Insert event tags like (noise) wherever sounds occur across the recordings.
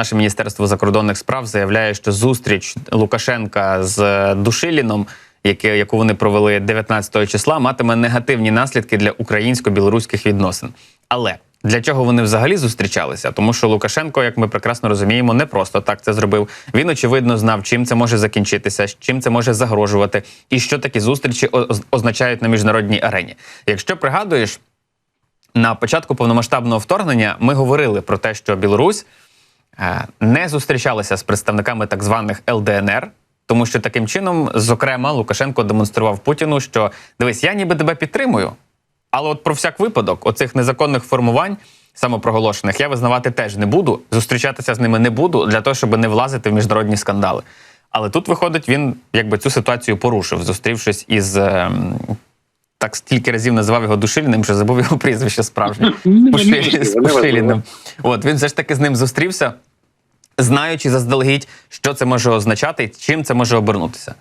наше міністерство закордонних справ заявляє, що зустріч Лукашенка з Душиліном, яке, яку вони провели 19 числа, матиме негативні наслідки для українсько-білоруських відносин. Але для чого вони взагалі зустрічалися? Тому що Лукашенко, як ми прекрасно розуміємо, не просто так це зробив. Він очевидно знав, чим це може закінчитися, чим це може загрожувати, і що такі зустрічі оз- означають на міжнародній арені. Якщо пригадуєш, на початку повномасштабного вторгнення ми говорили про те, що Білорусь е, не зустрічалася з представниками так званих ЛДНР. Тому що таким чином, зокрема, Лукашенко демонстрував Путіну, що дивись, я ніби тебе підтримую, але от про всяк випадок, оцих незаконних формувань самопроголошених, я визнавати теж не буду, зустрічатися з ними не буду для того, щоб не влазити в міжнародні скандали. Але тут виходить, він якби цю ситуацію порушив, зустрівшись із ем, так стільки разів називав його Душиліним, що забув його прізвище справжнє. Пушилі- з Пушиліним. От він все ж таки з ним зустрівся, знаючи заздалегідь, що це може означати і чим це може обернутися.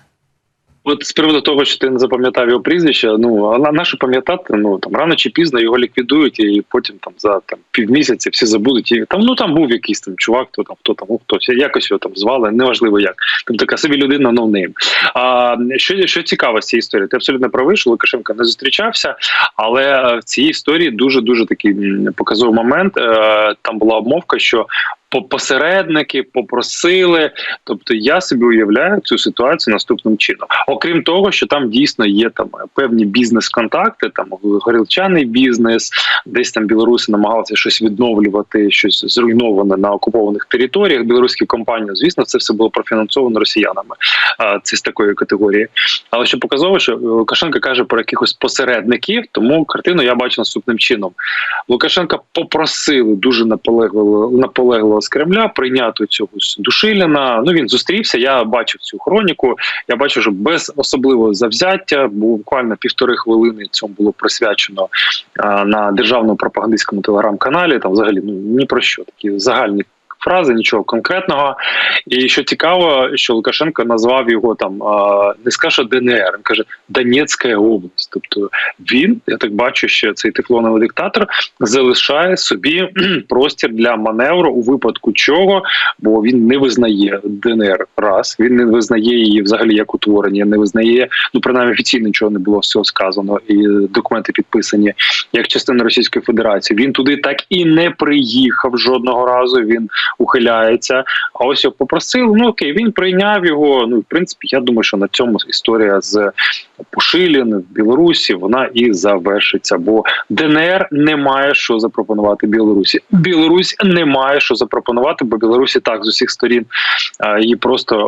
От з приводу того, що ти не запам'ятав його прізвище, ну а наше пам'ятати, ну там рано чи пізно його ліквідують, і потім там за там півмісяця всі забудуть. І там ну там був якийсь там чувак, хто там хто там, хтось якось його там звали, неважливо як. Там така собі людина ноунейм. А що, що цікаво з цієї історії? Ти абсолютно правий, що Лукашенко не зустрічався, але е, в цій історії дуже дуже такий показовий момент. Е, Там була обмовка, що посередники попросили. Тобто я собі уявляю цю ситуацію наступним чином. Окрім того, що там дійсно є там певні бізнес-контакти, там горілчаний бізнес, десь там білоруси намагалися щось відновлювати, щось зруйноване на окупованих територіях. Білоруські компанії, звісно, це все було профінансовано росіянами. Це з такої категорії. Але що показово, що Лукашенко каже про якихось посередників, тому картину я бачу наступним чином. Лукашенка попросили дуже наполегливо наполегливо з Кремля прийняти цього Душиліна. Ну він зустрівся. Я бачив цю хроніку. Я бачу, що без особливого завзяття, бо буквально півтори хвилини цьому було присвячено на державному пропагандистському телеграм-каналі. Там взагалі ну ні про що такі загальні. Фрази нічого конкретного, і що цікаво, що Лукашенко назвав його там не скаже ДНР, він каже Донецька область. Тобто він, я так бачу, що цей тефлоновий диктатор залишає собі простір для маневру у випадку чого, бо він не визнає ДНР раз, він не визнає її взагалі як утворення, не визнає, ну принаймні офіційно нічого не було з цього сказано, і документи підписані як частина Російської Федерації. Він туди так і не приїхав жодного разу. Він ухиляється. А ось його попросили. Ну окей, він прийняв його. Ну в принципі, я думаю, що на цьому історія з Пушилін в Білорусі вона і завершиться. Бо ДНР не має що запропонувати Білорусі. Білорусь не має що запропонувати, бо Білорусі так з усіх сторін е, її просто е,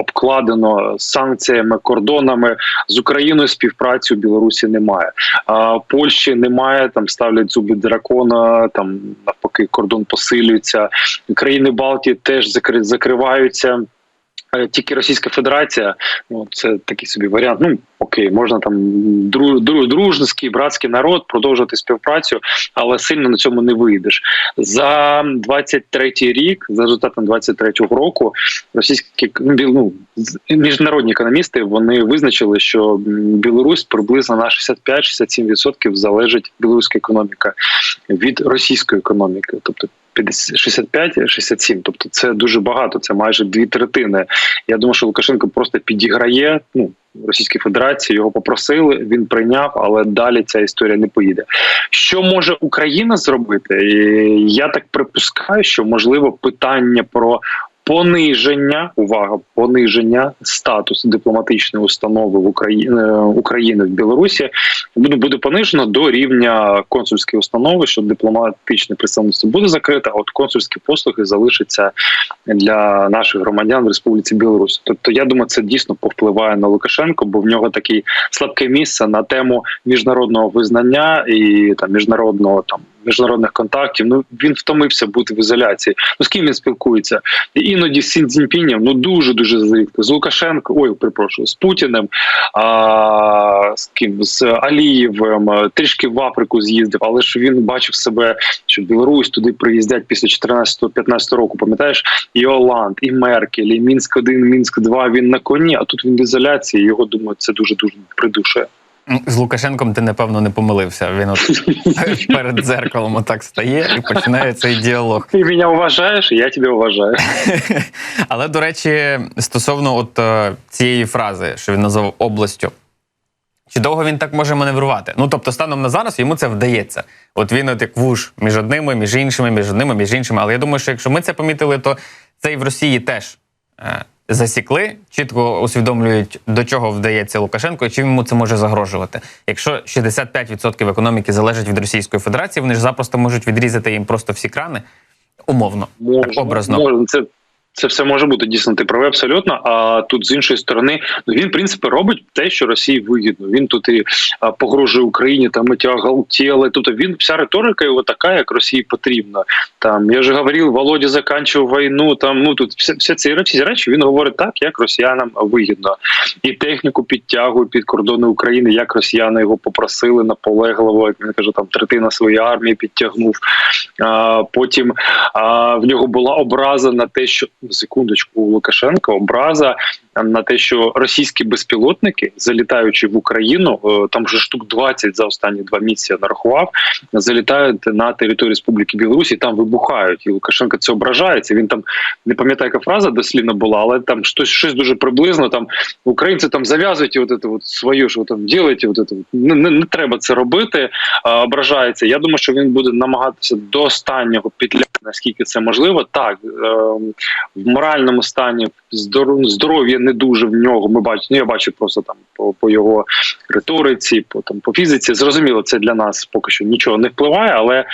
обкладено санкціями, кордонами з Україною співпраці у Білорусі немає. А Польщі немає, там ставлять зуби дракона, там навпаки кордон посилюється. Країни Балтії теж закри- закриваються. Е, Тільки Російська Федерація, ну це такий собі варіант. Ну окей, можна там дру, дру, дружницький, братський народ продовжувати співпрацю, але сильно на цьому не вийдеш. За 23-й рік, за результатом 23-го року, російські ну, ну, міжнародні економісти вони визначили, що Білорусь приблизно на 65-67% залежить білоруська економіка від російської економіки, тобто 65-67, тобто це дуже багато, це майже дві третини. Я думаю, що Лукашенко просто підіграє. Ну Російській Федерації його попросили, він прийняв, але далі ця історія не поїде. Що може Україна зробити? Я так припускаю, що можливо питання про. Пониження увага, пониження статусу дипломатичної установи в Україні України в Білорусі буде буде понижено до рівня консульської установи, що дипломатичне представництво буде закрите, а от консульські послуги залишаться для наших громадян в Республіці Білорусь. Тобто, я думаю, це дійсно повпливає на Лукашенко, бо в нього таке слабке місце на тему міжнародного визнання і там міжнародного там. Міжнародних контактів, ну він втомився бути в ізоляції. Ну з ким він спілкується? І іноді з Сін ну дуже дуже звикли. З Лукашенко, ой, перепрошую, з Путіним, а, з ким з Алієвим, трішки в Африку з'їздив, але ж він бачив себе, що Білорусь туди приїздять після 14-15 року. Пам'ятаєш, і Оланд, і Меркель, і Мінськ 1 Мінськ 2 Він на коні, а тут він в ізоляції. Його думаю, це дуже дуже придушує. З Лукашенком ти, напевно, не помилився. Він от (laughs) перед дзеркалом отак стає і починає цей діалог. Ти мене вважаєш, і я тебе вважаю. (laughs) Але, до речі, стосовно от е, цієї фрази, що він назвав областю. Чи довго він так може маневрувати? Ну тобто, станом на зараз йому це вдається. От він, от як вуш між одними, між іншими, між одними, між іншими. Але я думаю, що якщо ми це помітили, то це і в Росії теж е, засікли, чітко усвідомлюють, до чого вдається Лукашенко і чим йому це може загрожувати. Якщо 65% економіки залежить від Російської Федерації, вони ж запросто можуть відрізати їм просто всі крани, умовно, так образно. Можна. це, це все може бути дійсно. Ти правий абсолютно. А тут з іншої сторони, ну він в принципі робить те, що Росії вигідно. Він тут і погрожує Україні там і галтіли. Тобто він вся риторика його така, як Росії потрібна. Там я ж говорив, Володя заканчував війну. Там ну тут все, все ці речі, речі він говорить так, як росіянам вигідно, і техніку підтягує під кордони України, як росіяни його попросили наполегливо. Як він каже, там третина своєї армії підтягнув. А, потім а, в нього була образа на те, що секундочку Лукашенка образа на те, що російські безпілотники, залітаючи в Україну, е, там вже штук 20 за останні два місяці я нарахував, залітають на територію Республіки Білорусь і там вибухають. І Лукашенко це ображається. Він там не пам'ятаю, яка фраза дослівно була, але там щось щось дуже приблизно. Там українці там зав'язуйте от це от своє, що там ділите, от це. Не, не, не треба це робити. А, ображається. Я думаю, що він буде намагатися до останнього підляти, наскільки це можливо. Так е, в моральному стані здоров- здоров'я не дуже в нього. Ми бачимо. Ну я бачу просто там по, по його риториці, по там по фізиці. Зрозуміло, це для нас поки що нічого не впливає, але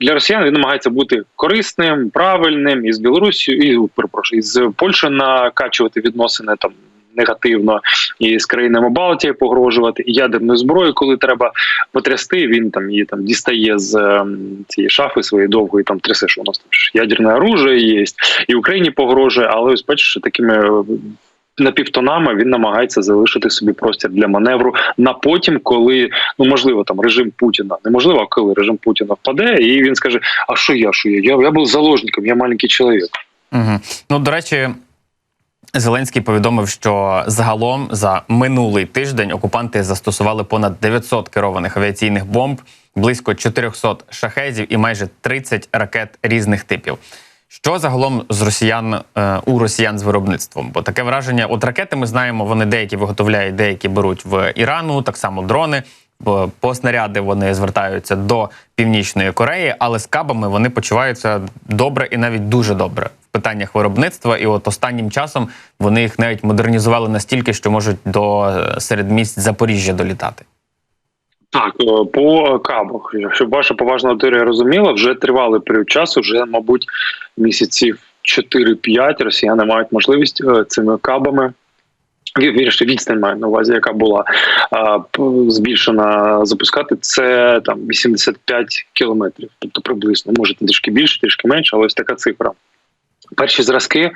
для росіян він намагається бути корисним, правильним і з Білорусі, і перепрошую, і з Польщею накачувати відносини там. Негативно і з країнами Балтії погрожувати, і ядерною зброєю, коли треба потрясти, він там її там дістає з ем, цієї шафи своєї довгої, там трясе, що у нас там ядерне оружие є, і Україні погрожує, але ось бачиш, такими напівтонами він намагається залишити собі простір для маневру на потім, коли ну можливо там режим Путіна, неможливо, а коли режим Путіна впаде, і він скаже: А що я? Що я? Я, я був заложником, я маленький чоловік. Угу. Ну, до речі, Зеленський повідомив, що загалом за минулий тиждень окупанти застосували понад 900 керованих авіаційних бомб, близько 400 шахедів і майже 30 ракет різних типів. Що загалом з росіян е, у росіян з виробництвом? Бо таке враження, от ракети ми знаємо, вони деякі виготовляють, деякі беруть в Ірану, так само дрони. По снаряди вони звертаються до Північної Кореї, але з кабами вони почуваються добре і навіть дуже добре в питаннях виробництва. І от останнім часом вони їх навіть модернізували настільки, що можуть до е, середмість Запоріжжя долітати. Так, е, по кабах, щоб ваша поважна аудиторія розуміла, вже тривалий період часу, вже, мабуть, місяців 4-5 росіяни мають можливість е, цими кабами. ві- Вірніше, відстань маю на увазі, яка була а, збільшена запускати, це там 85 кілометрів, тобто приблизно, може трішки більше, трішки менше, але ось така цифра. Перші зразки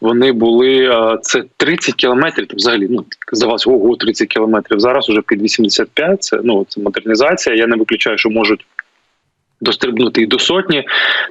вони були е, це 30 кілометрів. Там взагалі ну здавалося, ого, 30 кілометрів. Зараз уже під 85, Це ну це модернізація. Я не виключаю, що можуть дострибнути і до сотні.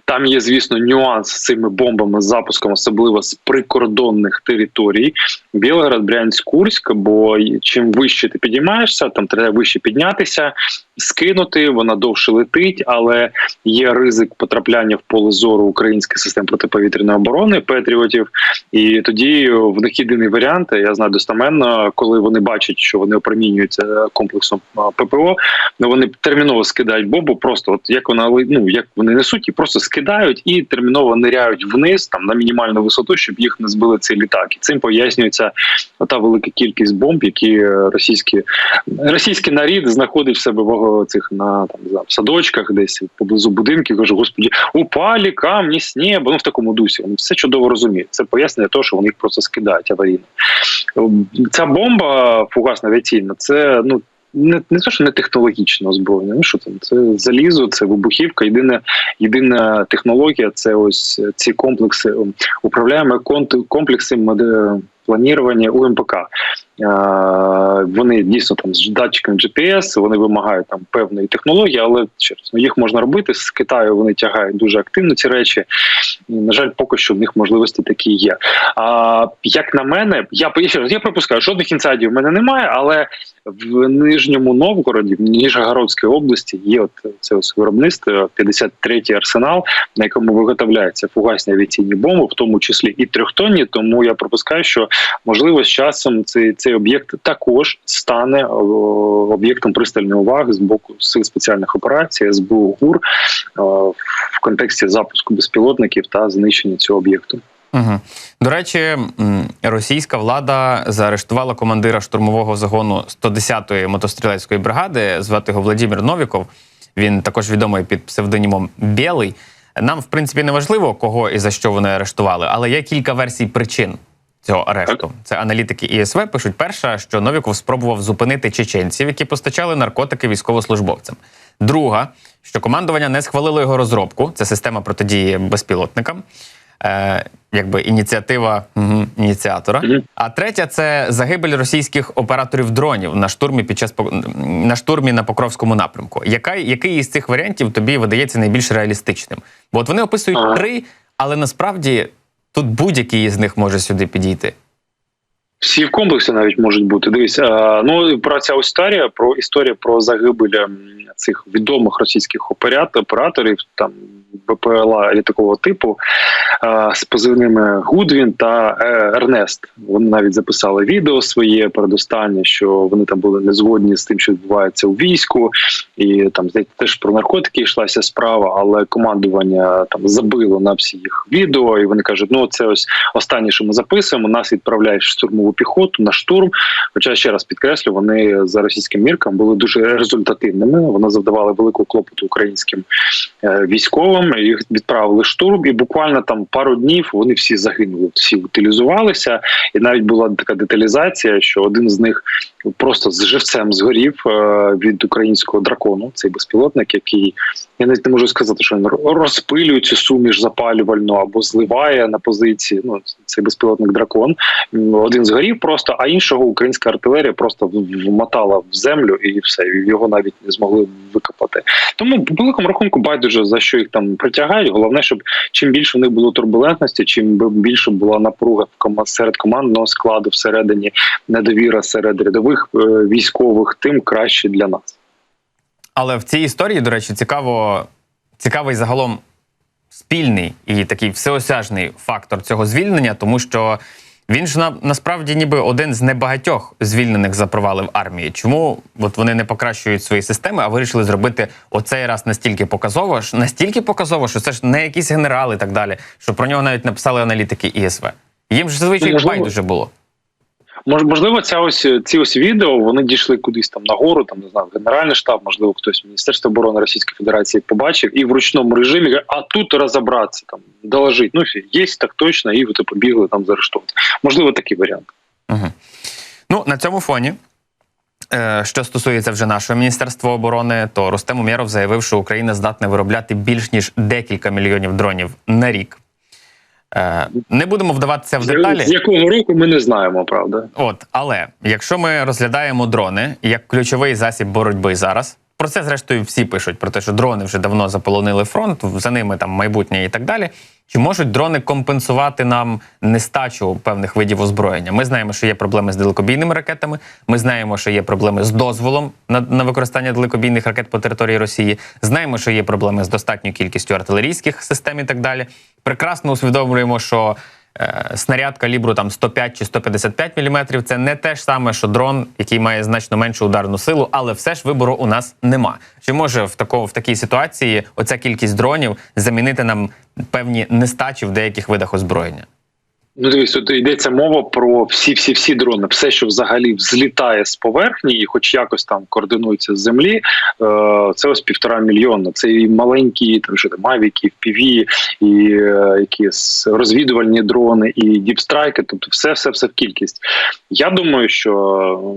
Там є, звісно, нюанс з цими бомбами з запуском, особливо з прикордонних територій. Білгород, Брянськ, Курськ. Бо чим вище ти підіймаєшся, там треба вище піднятися, скинути. Вона довше летить, але є ризик потрапляння в поле зору українських систем протиповітряної оборони Петріотів. І тоді в них єдиний варіант. Я знаю достаменно, коли вони бачать, що вони опромінюються комплексом ППО. Ну вони терміново скидають бомбу, просто от як вона ну як вони несуть, і просто скидають і терміново ниряють вниз там на мінімальну висоту, щоб їх не збили цей літак. І цим пояснюється та велика кількість бомб, які е, російські російський нарід знаходить в себе в цих на там знаю, в садочках, десь поблизу будинків. Каже, господі, упалі камні з неба. Ну в такому дусі. Вони все чудово розуміють. Це пояснення того, що вони їх просто скидають аварійно. Ця бомба фугасна авіаційна, це ну. Не, не те, що не технологічне озброєння. Ну що там? Це залізо, це вибухівка. Єдина, єдина технологія це ось ці комплекси, управляємо комплекси моде- планування УМПК. Вони дійсно там з датчиками GPS, вони вимагають там певної технології, але через ну, їх можна робити з Китаю. Вони тягають дуже активно ці речі. І, на жаль, поки що в них можливості такі є. А як на мене, я ще раз, я пропускаю, жодних інсайдів в мене немає, але в Нижньому Новгороді, в Ніжгородській області, є от це ось виробництво 53-й арсенал, на якому виготовляються фугасні авіаційні бомби, в тому числі і трьохтонні. Тому я пропускаю, що можливо з часом цей цей об'єкт також стане об'єктом пристальної уваги з боку сил спеціальних операцій СБУ ГУР в контексті запуску безпілотників та знищення цього об'єкту. Угу. До речі, російська влада заарештувала командира штурмового загону 110-ї мотострілецької бригади, звати його Владимир Новіков. Він також відомий під псевдонімом Білий. Нам, в принципі, не важливо, кого і за що вони арештували, але є кілька версій причин цього арешту. Це аналітики ІСВ пишуть: перша, що Новіков спробував зупинити чеченців, які постачали наркотики військовослужбовцям. Друга, що командування не схвалило його розробку. Це система протидії безпілотникам. Е, якби ініціатива угу, ініціатора. А третя це загибель російських операторів дронів на штурмі під час на штурмі на Покровському напрямку. Яка який із цих варіантів тобі видається найбільш реалістичним? Бо от вони описують Ага. три, але насправді тут будь-який із них може сюди підійти. Всі в комплексі навіть можуть бути. Дивись, а, ну про ця історія, про історію про загибель цих відомих російських операт- операторів, там БПЛА літакового типу з позивними Гудвін та е, Ернест. Вони навіть записали відео своє передостаннє, що вони там були не згодні з тим, що відбувається у війську, і там здається, теж про наркотики йшлася справа, але командування там забило на всі їх відео, і вони кажуть: ну це ось останнє, що ми записуємо. Нас відправляють в штурмову піхоту на штурм. Хоча ще раз підкреслю, вони за російським міркам були дуже результативними. Вони завдавали велику клопоту українським е, військовим. Їх відправили штурм, і буквально там пару днів вони всі загинули, всі утилізувалися. І навіть була така деталізація, що один з них просто з живцем згорів е, від українського дракону. Цей безпілотник, який я навіть не можу сказати, що він розпилює цю суміш запалювальну або зливає на позиції. Ну цей безпілотник дракон. Один згорів просто, а іншого українська артилерія просто вмотала в землю і все. Його навіть не змогли викопати. Тому по великому рахунку байдуже за що їх там притягають. Головне, щоб чим більше в них було турбулентності, чим більше була напруга в серед командного складу всередині, недовіра серед рядових е, військових, тим краще для нас. Але в цій історії, до речі, цікаво, цікавий загалом спільний і такий всеосяжний фактор цього звільнення, тому що він ж на, насправді ніби один з небагатьох звільнених за провали в армії. Чому от вони не покращують свої системи, а вирішили зробити оцей раз настільки показово, ж- настільки показово, що це ж не якісь генерали і так далі, що про нього навіть написали аналітики ІСВ. Їм ж зазвичай Можливо. байдуже було. Мож, можливо, ця ось ці ось відео вони дійшли кудись там нагору, там не знаю, Генеральний штаб, можливо, хтось Міністерство оборони Російської Федерації побачив і в ручному режимі а тут розібратися, там доложить. Ну є так точно, і ви побігли там заарештовувати. Можливо, такий варіант. Угу. Ну, на цьому фоні, е, що стосується вже нашого міністерства оборони, то Рустем Умєров заявив, що Україна здатна виробляти більш ніж декілька мільйонів дронів на рік. Е, не будемо вдаватися в деталі. З якого року ми не знаємо, правда. От, але якщо ми розглядаємо дрони як ключовий засіб боротьби зараз, про це зрештою всі пишуть про те, що дрони вже давно заполонили фронт, за ними там майбутнє і так далі. Чи можуть дрони компенсувати нам нестачу певних видів озброєння? Ми знаємо, що є проблеми з далекобійними ракетами. Ми знаємо, що є проблеми з дозволом на, на використання далекобійних ракет по території Росії. Знаємо, що є проблеми з достатньою кількістю артилерійських систем і так далі. Прекрасно усвідомлюємо, що снаряд калібру там 105 чи 155 мм – це не те ж саме, що дрон, який має значно меншу ударну силу, але все ж вибору у нас нема. Чи може в такому в такій ситуації оця кількість дронів замінити нам певні нестачі в деяких видах озброєння? Ну, дивись, тут йдеться мова про всі, всі, всі дрони, все, що взагалі взлітає з поверхні, і хоч якось там координується з землі. Е, це ось півтора мільйона. Це і маленькі там що там, мавіки, впіві, і е, якісь розвідувальні дрони, і діпстрайки. Тобто, все, все, все в кількість. Я думаю, що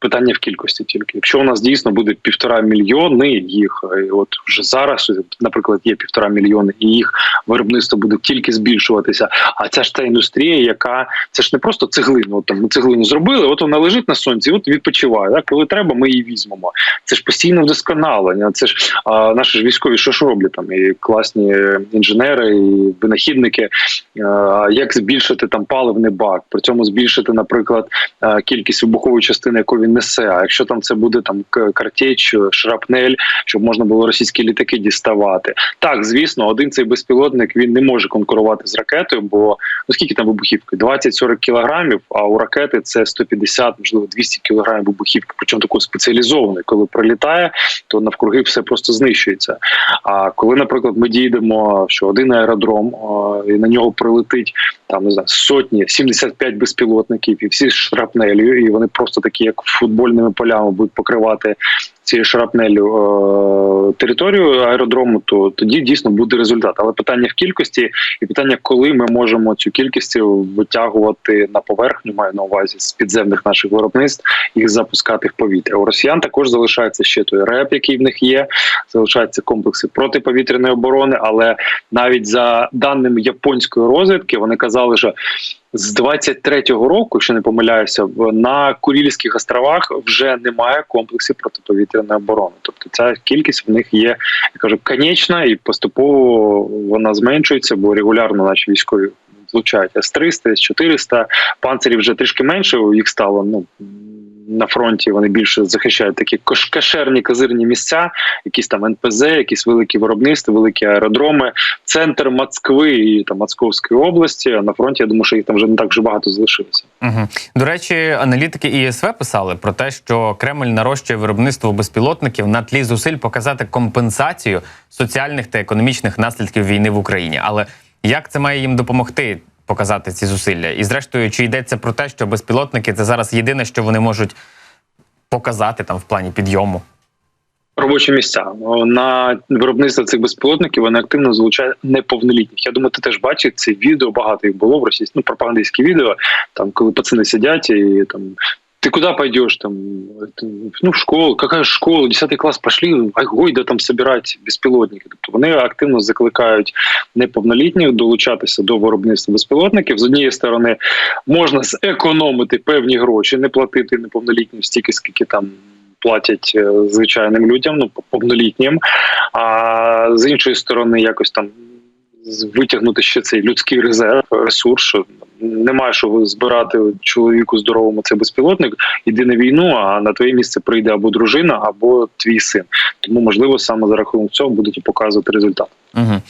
Питання в кількості тільки. Якщо у нас дійсно буде півтора мільйони їх, і от вже зараз, наприклад, є півтора мільйони, і їх виробництво буде тільки збільшуватися. А ця ж та індустрія, яка це ж не просто цеглина. От там ми цеглину зробили, от вона лежить на сонці, от відпочиває. Так? Коли треба, ми її візьмемо. Це ж постійне вдосконалення. Це ж а, наші ж військові, що ж роблять там, і класні інженери, і винахідники. А, як збільшити там паливний бак, при цьому збільшити, наприклад, кількість вибухової частини, яку він несе. А якщо там це буде там картеч, шрапнель, щоб можна було російські літаки діставати. Так, звісно, один цей безпілотник він не може конкурувати з ракетою, бо ну скільки там вибухівки? 20-40 кілограмів, а у ракети це 150, можливо, 200 кілограмів вибухівки, причому такої спеціалізованої. Коли прилітає, то навкруги все просто знищується. А коли, наприклад, ми дійдемо, що один аеродром і на нього прилетить там не знаю, сотні, 75 безпілотників, і всі з шрапнелью, і вони просто такі, як футбольними полями, будуть покривати цією шрапнелю е, територію аеродрому, то тоді дійсно буде результат. Але питання в кількості і питання, коли ми можемо цю кількість витягувати на поверхню, маю на увазі з підземних наших виробництв, їх запускати в повітря. У росіян також залишається ще той РЕП, який в них є. Залишаються комплекси протиповітряної оборони, але навіть за даними японської розвідки, вони казали, що з 23-го року, якщо не помиляюся, на Курільських островах вже немає комплексів протиповітряної оборони. Тобто ця кількість в них є, я кажу, конечна і поступово вона зменшується, бо регулярно наші військові влучають С-300, С-400, панцирів вже трішки менше, їх стало ну. На фронті вони більше захищають такі кош- кашерні козирні місця, якісь там НПЗ, якісь великі виробництва, великі аеродроми, центр Москви і там Московської області. А на фронті я думаю, що їх там вже не так вже багато залишилося. Угу. До речі, аналітики ІСВ писали про те, що Кремль нарощує виробництво безпілотників на тлі зусиль показати компенсацію соціальних та економічних наслідків війни в Україні. Але як це має їм допомогти показати ці зусилля? І зрештою, чи йдеться про те, що безпілотники це зараз єдине, що вони можуть показати там в плані підйому? Робочі місця на виробництво цих безпілотників вони активно залучають неповнолітніх. Я думаю, ти теж бачив це відео. Багато їх було в російській, ну пропагандистські відео. Там коли пацани сидять і там. Ты куда пойдешь там? Ну, в школу. Какая школа? 10 клас пошли, а ой, да там собирать безпілотники. Тобто вони активно закликають неповнолітніх долучатися до виробництва безпілотників. З однієї сторони, можна зекономити певні гроші, не платити неповнолітнім стільки, скільки там платять е, звичайним людям, ну повнолітнім. А з іншої сторони, якось там витягнути ще цей людський резерв, ресурс. що Немає що збирати чоловіку здоровому це безпілотник. Іди на війну, а на твоє місце прийде або дружина, або твій син. Тому можливо саме за рахунок цього будуть показувати результат. Угу.